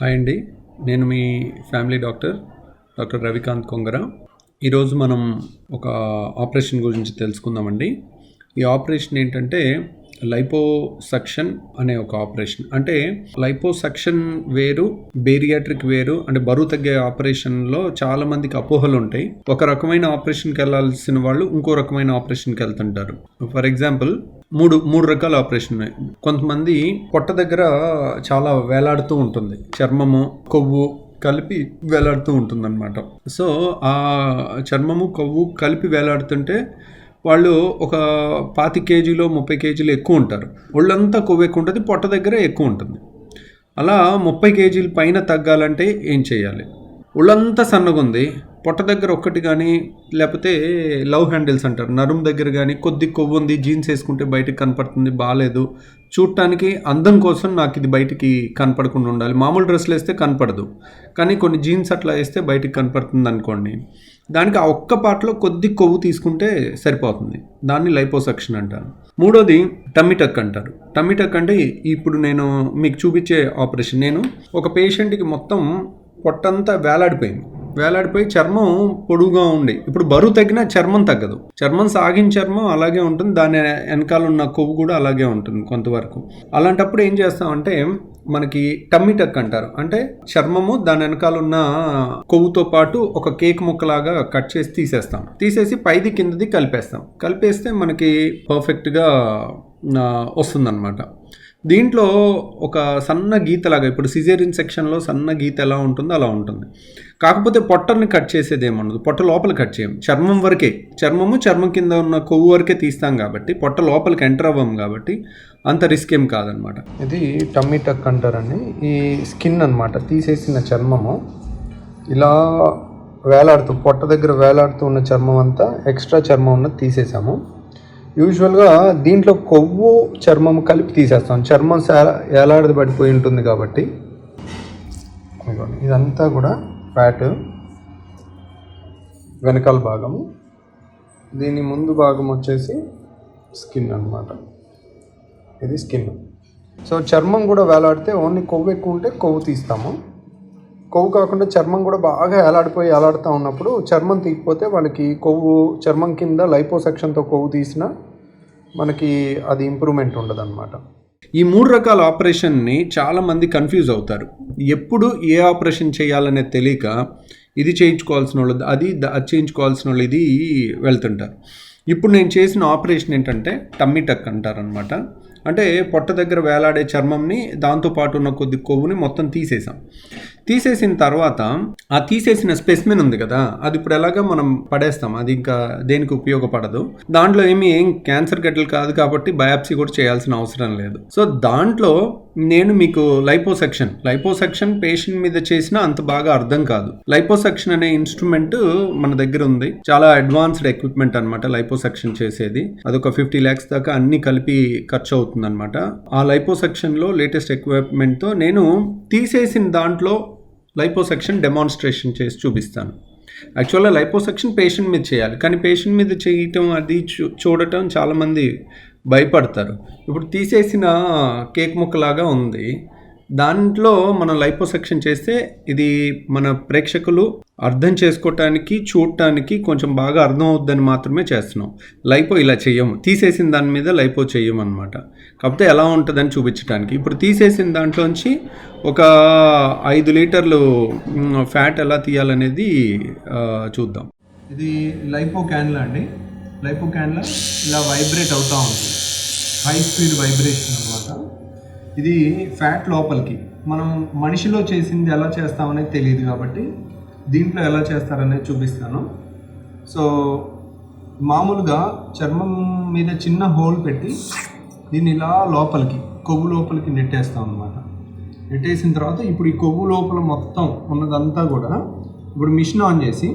Hi అండి. నేను మీ family doctor doctor Ravikanth Kongara. ఈరోజు మనం ఒక ఆపరేషన్ గురించి తెలుసుకుందామండి. ఈ ఆపరేషన్ ఏంటంటే లైపోసక్షన్ అనే ఒక ఆపరేషన్. అంటే లైపోసక్షన్ వేరు బేరియాట్రిక్ వేరు అంటే బరువు తగ్గే ఆపరేషన్లో చాలా మందికి అపోహలు ఉంటాయి. ఒక రకమైన ఆపరేషన్కి వెళ్ళాల్సిన వాళ్ళు ఇంకో రకమైన ఆపరేషన్కి వెళ్తుంటారు. ఫర్ ఎగ్జాంపుల్ మూడు మూడు రకాల ఆపరేషన్ ఉన్నాయి. కొంతమంది పొట్ట దగ్గర చాలా వేలాడుతూ ఉంటుంది. చర్మము కొవ్వు కలిపి వేలాడుతూ ఉంటుందన్నమాట. సో ఆ చర్మము కొవ్వు కలిపి వేలాడుతుంటే వాళ్ళు ఒక పాతి కేజీలో ముప్పై కేజీలు ఎక్కువ ఉంటారు. ఒళ్ళంతా కొవ్వు ఎక్కువ ఉంటుంది పొట్ట దగ్గర ఎక్కువ ఉంటుంది. అలా ముప్పై కేజీల పైన తగ్గాలంటే ఏం చేయాలి? ఒళ్ళంతా సన్నగా ఉంది పొట్ట దగ్గర ఒక్కటి కానీ లేకపోతే లవ్ హ్యాండిల్స్ అంటారు. నరుం దగ్గర కానీ కొద్ది కొవ్వు ఉంది జీన్స్ వేసుకుంటే బయటకు కనపడుతుంది బాగాలేదు చూడటానికి అందం కోసం నాకు ఇది బయటికి కనపడకుండా ఉండాలి. మామూలు డ్రెస్సులు వేస్తే కనపడదు. కానీ కొన్ని జీన్స్ అట్లా వేస్తే బయటికి కనపడుతుంది అనుకోండి. దానికి ఆ ఒక్క పాటలో కొద్ది కొవ్వు తీసుకుంటే సరిపోతుంది. దాన్ని లైపోసక్షన్ అంటారు. మూడోది టమ్మిటక్ అంటారు. టమ్మిటక్ అంటే ఇప్పుడు నేను మీకు చూపించే ఆపరేషన్. నేను ఒక పేషెంట్కి మొత్తం పొట్టంతా వేలాడిపోయింది. వేలాడిపోయి చర్మం పొడుగుగా ఉండే. ఇప్పుడు బరువు తగ్గినా చర్మం తగ్గదు. చర్మం సాగిన చర్మం అలాగే ఉంటుంది. దాని వెనకాల ఉన్న కొవ్వు కూడా అలాగే ఉంటుంది కొంతవరకు. అలాంటప్పుడు ఏం చేస్తామంటే మనకి టమ్మీ టక్ అంటారు. అంటే చర్మము దాని వెనకాల ఉన్న కొవ్వుతో పాటు ఒక కేక్ ముక్కలాగా కట్ చేసి తీసేస్తాం. తీసేసి పైది కిందది కలిపేస్తాం. కలిపేస్తే మనకి పర్ఫెక్ట్గా వస్తుందన్నమాట. దీంట్లో ఒక సన్న గీతలాగా ఇప్పుడు సిజేరియన్ సెక్షన్లో సన్న గీత ఎలా ఉంటుందో అలా ఉంటుంది. కాకపోతే పొట్టని కట్ చేసేది ఏముండదు. పొట్ట లోపల కట్ చేయం. చర్మం వరకే. చర్మము చర్మం కింద ఉన్న కొవ్వు వరకే తీస్తాం కాబట్టి పొట్ట లోపలికి ఎంటర్ అవ్వం కాబట్టి అంత రిస్క్ ఏం కాదనమాట. ఇది టమ్మీ టక్ అంటారండి. ఈ స్కిన్ అనమాట తీసేసిన చర్మము. ఇలా వేలాడుతూ పొట్ట దగ్గర వేలాడుతూ ఉన్న చర్మం అంతా ఎక్స్ట్రా చర్మం ఉన్నది తీసేసాము. యూజువల్గా దీంట్లో కొవ్వు చర్మం కలిపి తీసేస్తాం. చర్మం ఏలాడది పడిపోయి ఉంటుంది కాబట్టి. ఇదంతా కూడా ఫ్యాట్ వెనకాల భాగము. దీని ముందు భాగం వచ్చేసి స్కిన్ అనమాట ఇది స్కిన్. సో చర్మం కూడా వేలాడితే ఓన్లీ కొవ్వు ఎక్కువ ఉంటే కొవ్వు తీస్తాము. కొవ్వు కాకుండా చర్మం కూడా బాగా ఎలాడిపోయి ఎలాడుతూ ఉన్నప్పుడు చర్మం తీయకపోతే వాళ్ళకి కొవ్వు చర్మం కింద లైపోసెక్షన్తో కొవ్వు తీసినా మనకి అది ఇంప్రూవ్మెంట్ ఉండదన్నమాట. ఈ మూడు రకాల ఆపరేషన్ని చాలామంది కన్ఫ్యూజ్ అవుతారు. ఎప్పుడు ఏ ఆపరేషన్ చేయాలనే తెలియక ఇది చేయించుకోవాల్సిన వాళ్ళు అది అది చేయించుకోవాల్సిన వాళ్ళు ఇది వెళ్తుంటారు. ఇప్పుడు నేను చేసిన ఆపరేషన్ ఏంటంటే టమ్మీ టక్ అంటారనమాట అంటే పొట్ట దగ్గర వేలాడే చర్మంని దాంతోపాటు ఉన్న కొద్ది కొవ్వుని మొత్తం తీసేసాం. తీసేసిన తర్వాత ఆ తీసేసిన స్పెసిమెన్ ఉంది కదా అది ఇప్పుడు ఎలాగా మనం పడేస్తాం. అది ఇంకా దేనికి ఉపయోగపడదు. దాంట్లో ఏమి ఏం క్యాన్సర్ గడ్డలు కాదు కాబట్టి బయాప్సీ కూడా చేయాల్సిన అవసరం లేదు. సో దాంట్లో నేను మీకు లైపోసెక్షన్ లైపోసెక్షన్ పేషెంట్ మీద చేసిన అంత బాగా అర్థం కాదు. లైపోసెక్షన్ అనే ఇన్స్ట్రుమెంట్ మన దగ్గర ఉంది. చాలా అడ్వాన్స్డ్ ఎక్విప్మెంట్ అనమాట లైపోసెక్షన్ చేసేది. అదొక ఫిఫ్టీ ల్యాక్స్ దాకా అన్ని కలిపి ఖర్చు అవుతుంది అనమాట ఆ లైపోసెక్షన్లో లేటెస్ట్ ఎక్విప్మెంట్తో నేను తీసేసిన దాంట్లో లైపోసెక్షన్ డెమాన్స్ట్రేషన్ చేసి చూపిస్తాను. యాక్చువల్గా లైపోసెక్షన్ పేషెంట్ మీద చేయాలి. కానీ పేషెంట్ మీద చేయటం అది చూ చూడటం చాలామంది భయపడతారు. ఇప్పుడు తీసేసిన కేక్ ముక్కలాగా ఉంది. దాంట్లో మనం లైపోసెక్షన్ చేస్తే ఇది మన ప్రేక్షకులు అర్థం చేసుకోవటానికి చూడటానికి కొంచెం బాగా అర్థం అవుద్దని మాత్రమే చేస్తున్నాం. లైపో ఇలా చెయ్యము. తీసేసిన దాని మీద లైపో చేయము అనమాట కాకపోతే ఎలా ఉంటుందని చూపించడానికి ఇప్పుడు తీసేసిన దాంట్లోంచి ఒక ఐదు లీటర్లు ఫ్యాట్ ఎలా తీయాలనేది చూద్దాం. ఇది లైపో క్యాన్లా అండి. లైపో క్యాన్లా ఇలా వైబ్రేట్ అవుతూ ఉంటుంది హై స్పీడ్ వైబ్రేషన్ అనమాట ఇది ఫ్యాట్ లోపలికి. మనం మనిషిలో చేసింది ఎలా చేస్తామనేది తెలియదు కాబట్టి దీంట్లో ఎలా చేస్తారనేది చూపిస్తాను. సో మామూలుగా చర్మం మీద చిన్న హోల్ పెట్టి దీన్ని ఇలా లోపలికి కొవ్వు లోపలికి నెట్టేస్తాం అనమాట నెట్టేసిన తర్వాత ఇప్పుడు ఈ కొవ్వు లోపల మొత్తం ఉన్నదంతా కూడా ఇప్పుడు మిషన్ ఆన్ చేసి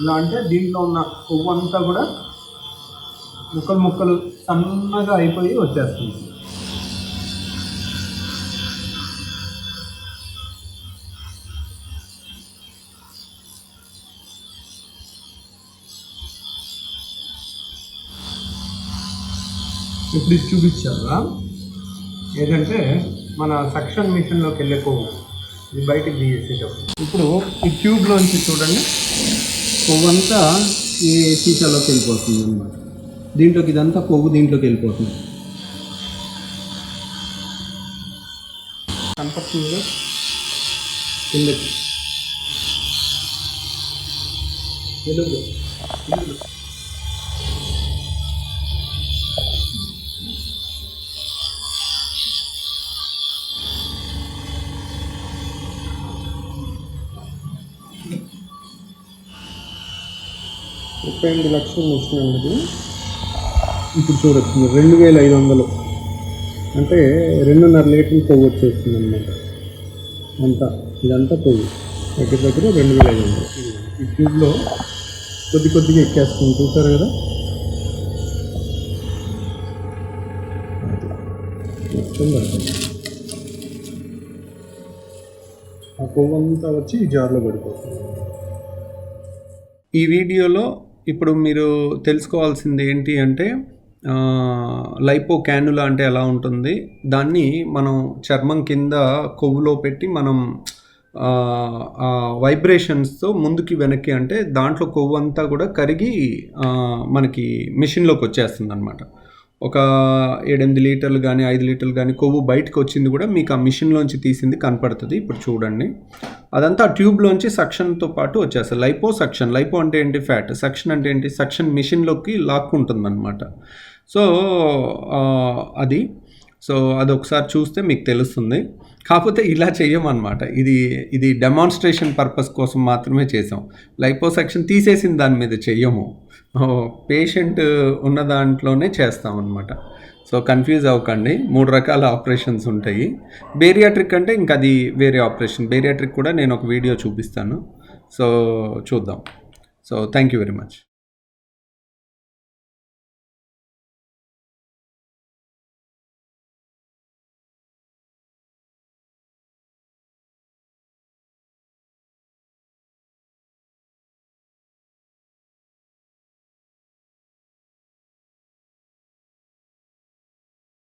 ఇలా అంటే దీంట్లో ఉన్న కొవ్వు అంతా కూడా ముక్కలు ముక్కలు సన్నగా అయిపోయి వచ్చేస్తుంది. ఇప్పుడు ఇది చూపించారా ఏంటంటే మన సక్షన్ మిషన్లోకి వెళ్ళే కొవ్వు ఇది బయటికి తీసేటప్పుడు ఇప్పుడు ఈ ట్యూబ్లోంచి చూడండి. కొవ్వు అంతా ఈ సీసాలోకి వెళ్ళిపోతుంది అనమాట దీంట్లోకి ఇదంతా కొవ్వు దీంట్లోకి వెళ్ళిపోతుంది. కనపడుతుందిగా కిందకి. వెలుగు. ముప్పై ఎనిమిది లక్షలు వచ్చినందుకు ఇప్పుడు చూడొచ్చు. రెండు వేల ఐదు వందలు. అంటే రెండున్నర లీటర్లు కొవ్వు వచ్చేస్తుంది అనమాట అంతా. ఇదంతా కొవ్వు దగ్గర దగ్గర రెండు వేల ఐదు వందలు. ఈ ట్యూబ్లో కొద్ది కొద్దిగా ఎక్కేస్తుంది. చూసారు కదా? ఆ కొవ్వు అంతా వచ్చి ఈ జార్లో పడిపోతుంది. ఈ వీడియోలో ఇప్పుడు మీరు తెలుసుకోవాల్సింది ఏంటి అంటే లైపో క్యానులా అంటే ఎలా ఉంటుంది? దాన్ని మనం చర్మం కింద కొవ్వులో పెట్టి మనం వైబ్రేషన్స్తో ముందుకి వెనక్కి అంటే దాంట్లో కొవ్వు అంతా కూడా కరిగి మనకి మిషన్లోకి వచ్చేస్తుంది అనమాట ఒక ఏడెనిమిది లీటర్లు కానీ ఐదు లీటర్లు కానీ కొవ్వు బయటకు వచ్చింది కూడా మీకు ఆ మిషన్లోంచి తీసింది కనపడుతుంది. ఇప్పుడు చూడండి. అదంతా ఆ ట్యూబ్లోంచి సక్షన్తో పాటు వచ్చేస్తుంది లైపో సక్షన్ లైపో అంటే ఏంటి? ఫ్యాట్. సక్షన్ అంటే ఏంటి? సక్షన్ మిషన్లోకి లాక్కుంటుంది అనమాట సో అది. సో అది ఒకసారి చూస్తే మీకు తెలుస్తుంది. కాకపోతే ఇలా చేయమన్నమాట ఇది ఇది డెమాన్స్ట్రేషన్ పర్పస్ కోసం మాత్రమే చేసాం. లైపోసెక్షన్ తీసేసిన దాని మీద చెయ్యము. పేషెంట్ ఉన్న దాంట్లోనే చేస్తామన్నమాట. సో కన్ఫ్యూజ్ అవ్వకండి. మూడు రకాల ఆపరేషన్స్ ఉంటాయి. బేరియాట్రిక్ అంటే ఇంకా అది వేరే ఆపరేషన్ బేరియాట్రిక్ కూడా నేను ఒక వీడియో చూపిస్తాను. సో చూద్దాం. So thank you very much